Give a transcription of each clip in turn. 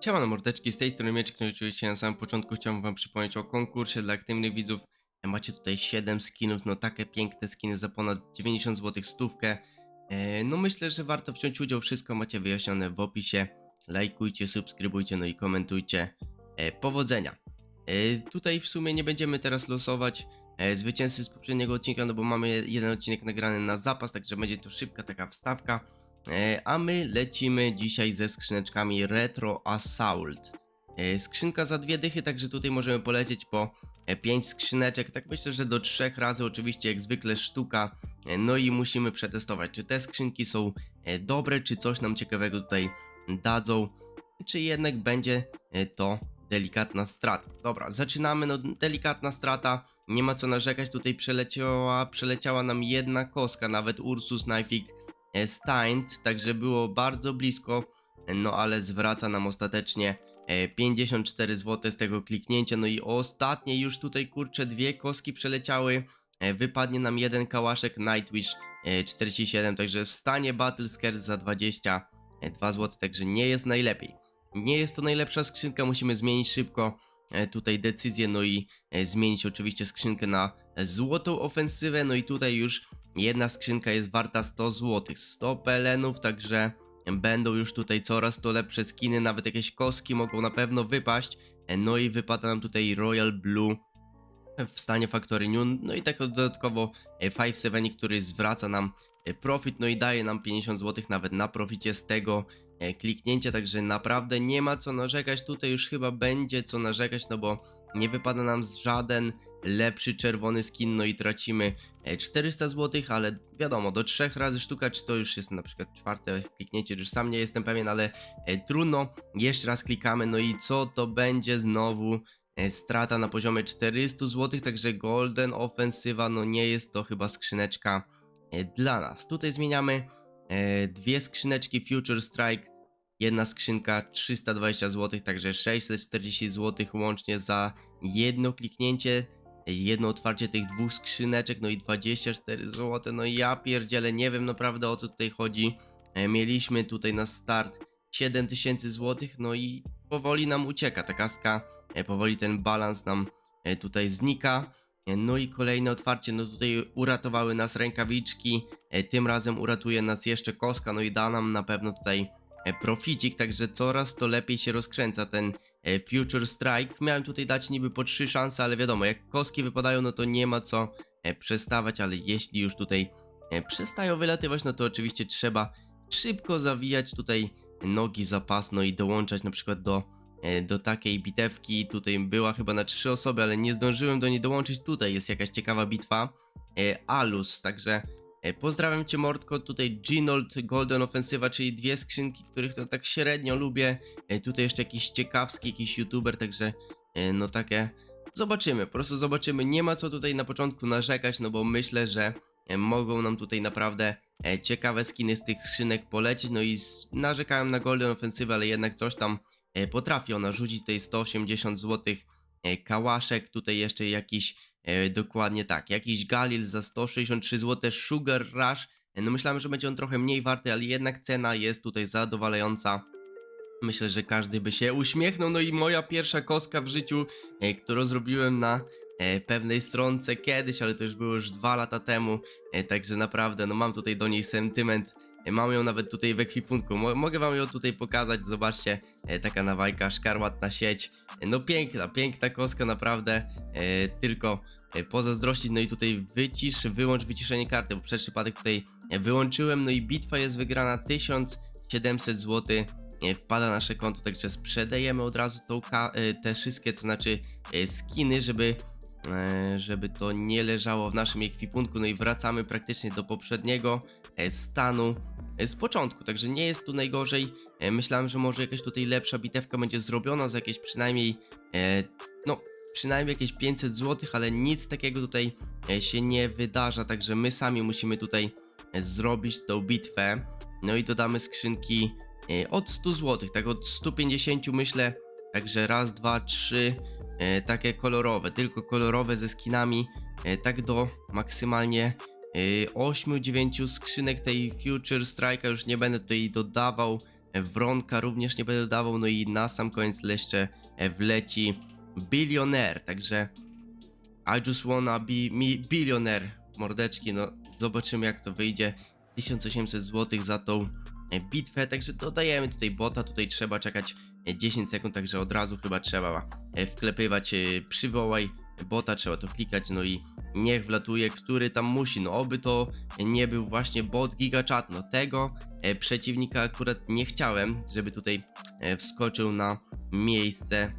Siemano mordeczki, z tej strony Mieczek, no oczywiście na samym początku chciałbym wam przypomnieć o konkursie dla aktywnych widzów. Macie tutaj 7 skinów, no takie piękne skiny za ponad 90 zł stówkę. E, No myślę, że warto wziąć udział, wszystko macie wyjaśnione w opisie. Lajkujcie, subskrybujcie, no i komentujcie. E, Powodzenia! E, Tutaj w sumie nie będziemy teraz losować e, zwycięzcy z poprzedniego odcinka, no bo mamy jeden odcinek nagrany na zapas, także będzie to szybka taka wstawka. E, A my lecimy dzisiaj ze skrzyneczkami Retro Assault. E, Skrzynka za dwie dychy, także tutaj możemy polecieć po 5 skrzyneczek. Tak myślę, że do trzech razy, oczywiście jak zwykle sztuka. E, No i musimy przetestować, czy te skrzynki są e, dobre, czy coś nam ciekawego tutaj dadzą, czy jednak będzie e, to delikatna strata. Dobra, zaczynamy. No, delikatna strata, nie ma co narzekać. Tutaj przeleciała, przeleciała nam jedna koska, nawet Ursus Knifeik e, Steint, także było bardzo blisko, e, no ale zwraca nam ostatecznie e, 54 zł z tego kliknięcia, no i ostatnie już tutaj kurczę dwie koski przeleciały, e, wypadnie nam jeden kałaszek Nightwish e, 47, także w stanie Battle Scare za 22 zł, także nie jest najlepiej. Nie jest to najlepsza skrzynka, musimy zmienić szybko e, tutaj decyzję, no i e, zmienić oczywiście skrzynkę na złotą ofensywę, no i tutaj już jedna skrzynka jest warta 100 zł, 100 pelenów, także będą już tutaj coraz to lepsze skiny, nawet jakieś koski mogą na pewno wypaść, E, no i wypada nam tutaj Royal Blue w stanie Factory New, no i tak dodatkowo 5-7, który zwraca nam e, profit, no i daje nam 50 zł nawet na proficie z tego e, kliknięcia, także naprawdę nie ma co narzekać, tutaj już chyba będzie co narzekać, no bo nie wypada nam żaden lepszy czerwony skin, no i tracimy e, 400 zł, ale wiadomo, do trzech razy sztuka, czy to już jest na przykład czwarte kliknięcie, już sam nie jestem pewien, ale e, trudno, jeszcze raz klikamy, no i co to będzie? Znowu e, strata na poziomie 400 zł, także golden ofensywa, no nie jest to chyba skrzyneczka e, dla nas. Tutaj zmieniamy e, dwie skrzyneczki Future Strike, jedna skrzynka 320 zł, także 640 zł łącznie za jedno kliknięcie, e, jedno otwarcie tych dwóch skrzyneczek, no i 24 zł, no i ja pierdzielę, nie wiem naprawdę o co tutaj chodzi. E, Mieliśmy tutaj na start 7000 zł, no i powoli nam ucieka ta kaska, e, powoli ten balans nam e, tutaj znika. No i kolejne otwarcie, no tutaj uratowały nas rękawiczki, tym razem uratuje nas jeszcze koska, no i da nam na pewno tutaj proficik, także coraz to lepiej się rozkręca ten e, Future Strike. Miałem tutaj dać niby po trzy szanse, ale wiadomo, jak koski wypadają, no to nie ma co e, przestawać, ale jeśli już tutaj e, przestają wylatywać, no to oczywiście trzeba szybko zawijać tutaj nogi za pas, no i dołączać na przykład do, e, do takiej bitewki. Tutaj była chyba na trzy osoby, ale nie zdążyłem do niej dołączyć. Tutaj jest jakaś ciekawa bitwa. E, Alus, także e, pozdrawiam cię Mordko. Tutaj Ginold Golden Offensywa, czyli dwie skrzynki, których to tak średnio lubię. E, Tutaj jeszcze jakiś ciekawski, jakiś youtuber, także e, no takie zobaczymy, po prostu zobaczymy. Nie ma co tutaj na początku narzekać, no bo myślę, że e, mogą nam tutaj naprawdę e, ciekawe skiny z tych skrzynek polecieć. No i narzekałem na Golden Offensive, ale jednak coś tam e, potrafi ona rzucić. Tutaj 180 zł e, kałaszek, tutaj jeszcze jakiś e, dokładnie tak, jakiś Galil za 163 zł, Sugar Rush. E, No myślałem, że będzie on trochę mniej warty, ale jednak cena jest tutaj zadowalająca. Myślę, że każdy by się uśmiechnął. No i moja pierwsza koska w życiu, e, którą zrobiłem na e, pewnej stronce kiedyś, ale to już było już dwa lata temu. E, także naprawdę, no mam tutaj do niej sentyment. Mam ją nawet tutaj w ekwipunku. Mo mogę wam ją tutaj pokazać. Zobaczcie, e, taka nawajka, szkarłatna sieć. E, no piękna, piękna koska, naprawdę. E, tylko pozazdrościć. No i tutaj wycisz, wyłącz wyciszenie karty, bo przez przypadek tutaj wyłączyłem. No i bitwa jest wygrana 1700 zł wpada na nasze konto, także sprzedajemy od razu tą te wszystkie, to znaczy skiny, żeby, żeby to nie leżało w naszym ekwipunku, no i wracamy praktycznie do poprzedniego e, stanu e, z początku, także nie jest tu najgorzej, E, myślałem, że może jakaś tutaj lepsza bitewka będzie zrobiona za jakieś przynajmniej, e, no przynajmniej jakieś 500 zł, ale nic takiego tutaj e, się nie wydarza, także my sami musimy tutaj e, zrobić tą bitwę, no i dodamy skrzynki e, od 100 zł, tak od 150 myślę. Także raz, dwa, trzy e, takie kolorowe, tylko kolorowe ze skinami, e, tak do maksymalnie e, 8-9 skrzynek tej Future Strike'a. Już nie będę tutaj dodawał e, Wronka również nie będę dawał, no i na sam koniec jeszcze e, wleci bilioner, także I just wanna be me billionaire, mordeczki, no zobaczymy jak to wyjdzie, 1800 zł za tą e, bitwę, także dodajemy tutaj bota, tutaj trzeba czekać e, 10 sekund, także od razu chyba trzeba e, wklepywać e, przywołaj bota, trzeba to klikać, no i niech wlatuje, który tam musi, no oby to nie był właśnie bot gigachat, no tego e, przeciwnika akurat nie chciałem, żeby tutaj e, wskoczył na miejsce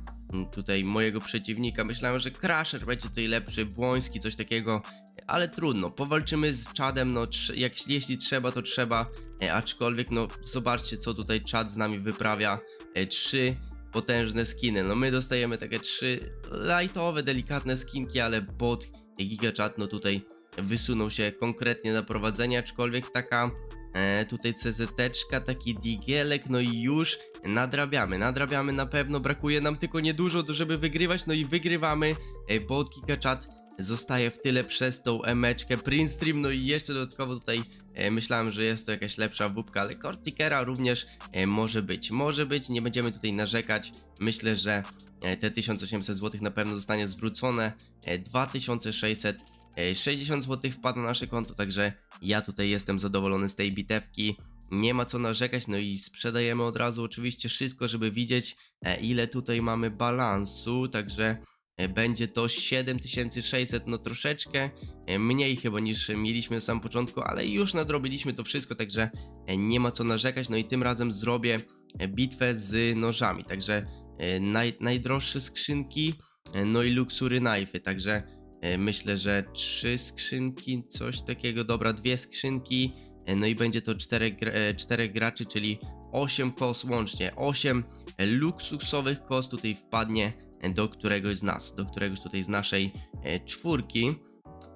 tutaj mojego przeciwnika, myślałem, że Crusher będzie tutaj lepszy, Błoński, coś takiego, ale trudno, powalczymy z Chadem, no jak, jeśli trzeba, to trzeba, e, aczkolwiek no zobaczcie co tutaj Chad z nami wyprawia, e, trzy potężne skiny, no my dostajemy takie trzy lightowe, delikatne skinki, ale bot Gigachat no tutaj wysunął się konkretnie na prowadzenie, aczkolwiek taka e, tutaj CZ-teczka, taki digielek, no i już nadrabiamy, nadrabiamy na pewno, brakuje nam tylko niedużo, żeby wygrywać, no i wygrywamy, e, bot Gigachat zostaje w tyle przez tą emeczkę. Prince Stream, no i jeszcze dodatkowo tutaj e, myślałem, że jest to jakaś lepsza wódka, ale Cortikera również e, może być, może być, nie będziemy tutaj narzekać, myślę, że e, te 1800 zł na pewno zostanie zwrócone, e, 2660 zł wpada na nasze konto, także ja tutaj jestem zadowolony z tej bitewki. Nie ma co narzekać, no i sprzedajemy od razu oczywiście wszystko, żeby widzieć e, ile tutaj mamy balansu, także e, będzie to 7600, no troszeczkę e, mniej chyba niż mieliśmy na samym początku, ale już nadrobiliśmy to wszystko, także e, nie ma co narzekać, no i tym razem zrobię e, bitwę z nożami, także e, naj, najdroższe skrzynki, e, no i luksury knifey, także e, myślę, że trzy skrzynki, coś takiego, dobra, dwie skrzynki, e, no i będzie to czterech, e, czterech graczy, czyli 8 kos łącznie, 8 luksusowych kos tutaj wpadnie e, do któregoś z nas, do któregoś tutaj z naszej e, czwórki.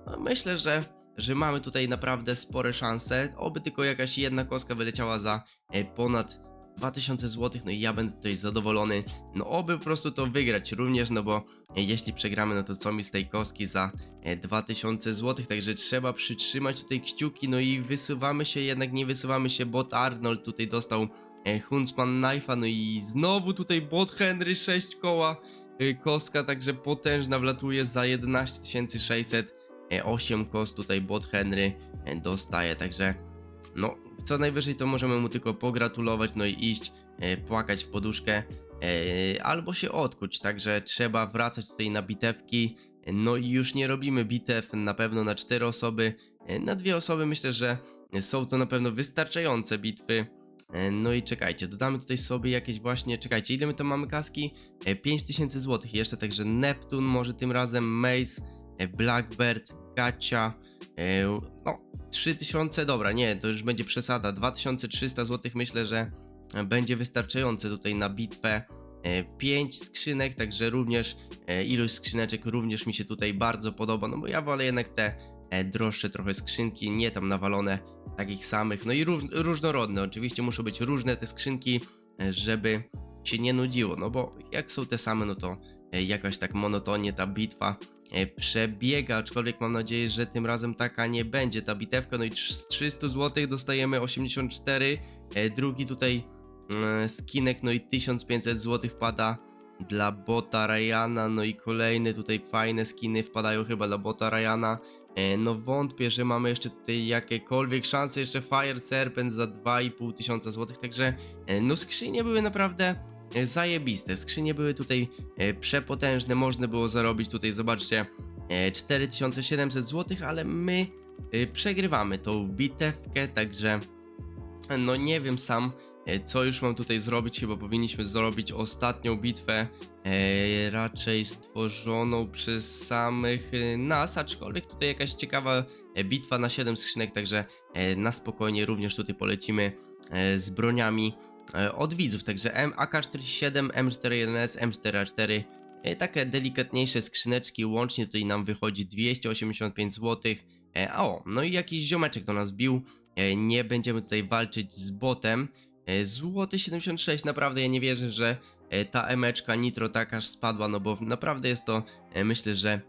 No, myślę, że, że mamy tutaj naprawdę spore szanse, oby tylko jakaś jedna koska wyleciała za e, ponad 2000 zł, no i ja będę tutaj zadowolony, no oby po prostu to wygrać również, no bo e, jeśli przegramy, no to co mi z tej koski za e, 2000 zł, także trzeba przytrzymać tutaj kciuki, no i wysuwamy się, jednak nie wysuwamy się, bot Arnold tutaj dostał Huntsman Knife'a, no i znowu tutaj bot Henry 6 koła, koska także potężna wlatuje za 11600, e, 8 kos tutaj bot Henry e, dostaje, także no co najwyżej to możemy mu tylko pogratulować, no i iść, e, płakać w poduszkę, e, albo się odkuć, także trzeba wracać tutaj na bitewki, no i już nie robimy bitew na pewno na 4 osoby, na dwie osoby myślę, że są to na pewno wystarczające bitwy. E, No i czekajcie, dodamy tutaj sobie jakieś właśnie, czekajcie, ile my to mamy kaski? E, 5000 zł, jeszcze także Neptun, może tym razem Mace, e, Blackbird, Gacia, e, no 3000, dobra, nie, to już będzie przesada, 2300 zł myślę, że e, będzie wystarczające tutaj na bitwę. 5 skrzynek, także również e, ilość skrzyneczek również mi się tutaj bardzo podoba, no bo ja wolę jednak te e, droższe trochę skrzynki, nie tam nawalone takich samych, no i róż, różnorodne, oczywiście muszą być różne te skrzynki, e, żeby się nie nudziło, no bo jak są te same, no to e, jakoś tak monotonnie ta bitwa e, przebiega, aczkolwiek mam nadzieję, że tym razem taka nie będzie. Ta bitewka, no i z 300 zł dostajemy 84, e, drugi tutaj skinek, no i 1500 zł wpada dla bota Ryana, no i kolejne tutaj fajne skiny wpadają chyba dla bota Ryana, E, No wątpię, że mamy jeszcze tutaj jakiekolwiek szanse, jeszcze Fire Serpent za 2,5 tysiąca złotych, także e, no skrzynie były naprawdę e, zajebiste, skrzynie były tutaj e, przepotężne, można było zarobić tutaj, zobaczcie, e, 4700 złotych, ale my e, przegrywamy tą bitewkę, także no nie wiem sam, e, co już mam tutaj zrobić, chyba powinniśmy zrobić ostatnią bitwę, e, raczej stworzoną przez samych e, nas, aczkolwiek tutaj jakaś ciekawa e, bitwa na 7 skrzynek, także e, na spokojnie również tutaj polecimy e, z broniami e, od widzów, także M AK-47, M41S, M4A4, e, takie delikatniejsze skrzyneczki, łącznie tutaj nam wychodzi 285 zł, e, a o, no i jakiś ziomeczek do nas bił, e, nie będziemy tutaj walczyć z botem, e, złoty 76, naprawdę ja nie wierzę, że e, ta emeczka Nitro tak aż spadła, no bo naprawdę jest to, e, myślę, że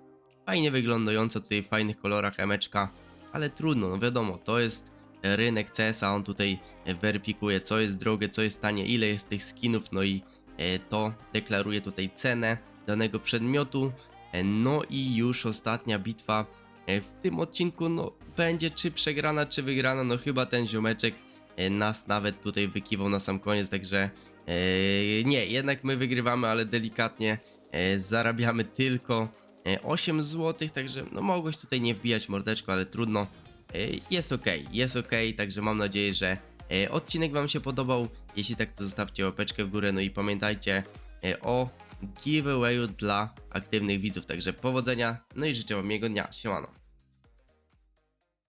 fajnie wyglądająca tutaj w fajnych kolorach emeczka, ale trudno, no wiadomo, to jest rynek CS-a, on tutaj e, weryfikuje co jest drogie, co jest tanie, ile jest tych skinów, no i e, to deklaruje tutaj cenę danego przedmiotu. E, No i już ostatnia bitwa e, w tym odcinku, no będzie czy przegrana, czy wygrana, no chyba ten ziomeczek e, nas nawet tutaj wykiwał na sam koniec, także e, nie, jednak my wygrywamy, ale delikatnie e, zarabiamy tylko e, 8 zł, także no mogłeś tutaj nie wbijać mordeczko, ale trudno. E, Jest ok, jest ok, także mam nadzieję, że e, odcinek Wam się podobał. Jeśli tak, to zostawcie łapeczkę w górę, no i pamiętajcie e, o giveawayu dla aktywnych widzów. Także powodzenia, no i życzę Wam miłego dnia. Siemano.